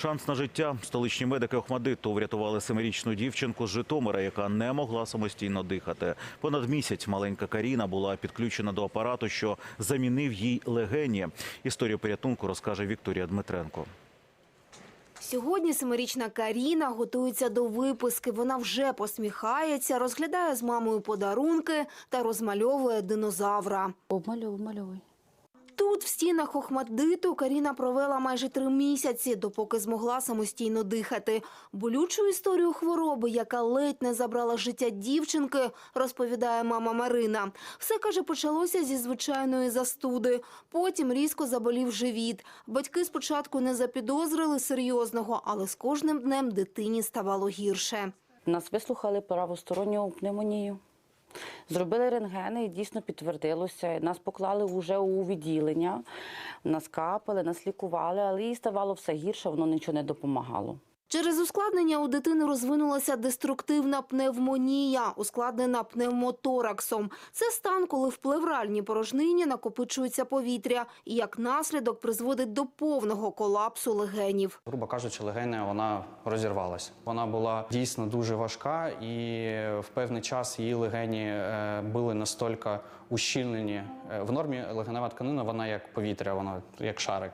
Шанс на життя. Столичні медики Охмадиту врятували семирічну дівчинку з Житомира, яка не могла самостійно дихати. Понад місяць маленька Каріна була підключена до апарату, що замінив їй легені. Історію порятунку розкаже Вікторія Дмитренко. Сьогодні семирічна Каріна готується до виписки. Вона вже посміхається, розглядає з мамою подарунки та розмальовує динозавра. Обмальовуй, обмальовуй. Тут, в стінах Охмаддиту, Каріна провела майже три місяці, допоки змогла самостійно дихати. Болючу історію хвороби, яка ледь не забрала життя дівчинки, розповідає мама Марина. Все, каже, почалося зі звичайної застуди. Потім різко заболів живіт. Батьки спочатку не запідозрили серйозного, але з кожним днем дитині ставало гірше. Нас вислухали правосторонню пневмонію. Зробили рентгени і дійсно підтвердилося. Нас поклали вже у відділення, нас капали, нас лікували, але їй ставало все гірше, воно нічого не допомагало. Через ускладнення у дитини розвинулася деструктивна пневмонія, ускладнена пневмотораксом. Це стан, коли в плевральній порожнині накопичується повітря і як наслідок призводить до повного колапсу легенів. Грубо кажучи, легеня вона розірвалася. Вона була дійсно дуже важка, і в певний час її легені е, були настільки ущільнені. Е, В нормі легенева тканина вона як повітря, вона як шарик.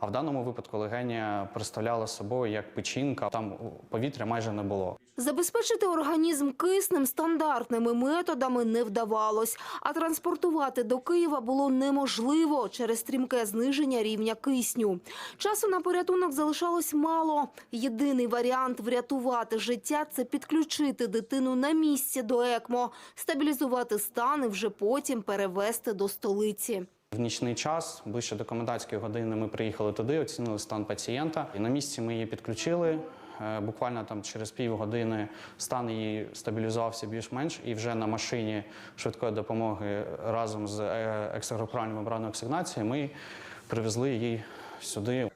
А в даному випадку легеня представляла собою як печінка. Там повітря майже не було. Забезпечити організм киснем стандартними методами не вдавалось, а транспортувати до Києва було неможливо через стрімке зниження рівня кисню. Часу на порятунок залишалось мало. Єдиний варіант врятувати життя – це підключити дитину на місці до ЕКМО, стабілізувати стан і вже потім перевести до столиці. В нічний час, ближче до комендантської години, ми приїхали туди, оцінили стан пацієнта. І на місці ми її підключили. Е, Буквально там через півгодини стан її стабілізувався більш-менш, і вже на машині швидкої допомоги разом з е, екстрагрупуральною мембранною ми привезли її сюди.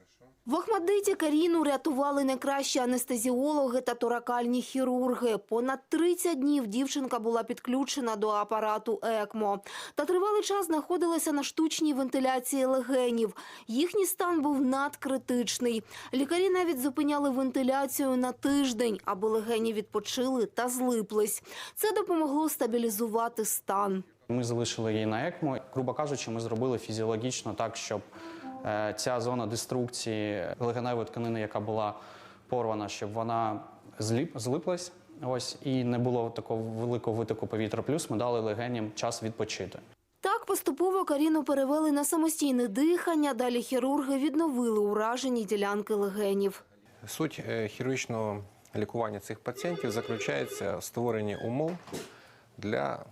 В Охмадиті Каріну рятували найкращі анестезіологи та торакальні хірурги. Понад 30 днів дівчинка була підключена до апарату ЕКМО. Та тривалий час знаходилася на штучній вентиляції легенів. Їхній стан був надкритичний. Лікарі навіть зупиняли вентиляцію на тиждень, аби легені відпочили та злиплись. Це допомогло стабілізувати стан. Ми залишили її на ЕКМО. Грубо кажучи, ми зробили фізіологічно так, щоб ця зона деструкції легеневої тканини, яка була порвана, щоб вона зліп, злиплась. Ось і не було такого великого витоку повітря. Плюс ми дали легеням час відпочити. Так поступово Каріну перевели на самостійне дихання. Далі хірурги відновили уражені ділянки легенів. Суть е, хірургічного лікування цих пацієнтів заключається в створенні умов для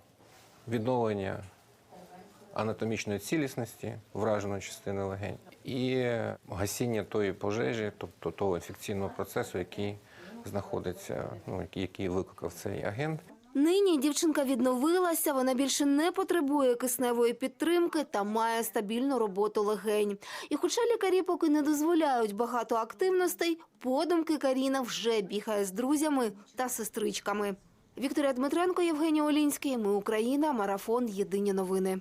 відновлення анатомічної цілісності враженої частини легень і гасіння тої пожежі, тобто того інфекційного процесу, який знаходиться, ну, який, викликав цей агент. Нині дівчинка відновилася, вона більше не потребує кисневої підтримки та має стабільну роботу легень. І хоча лікарі поки не дозволяють багато активностей, подумки Каріна вже бігає з друзями та сестричками. Вікторія Дмитренко, Євгеній Олінський. Ми Україна. Марафон. Єдині новини.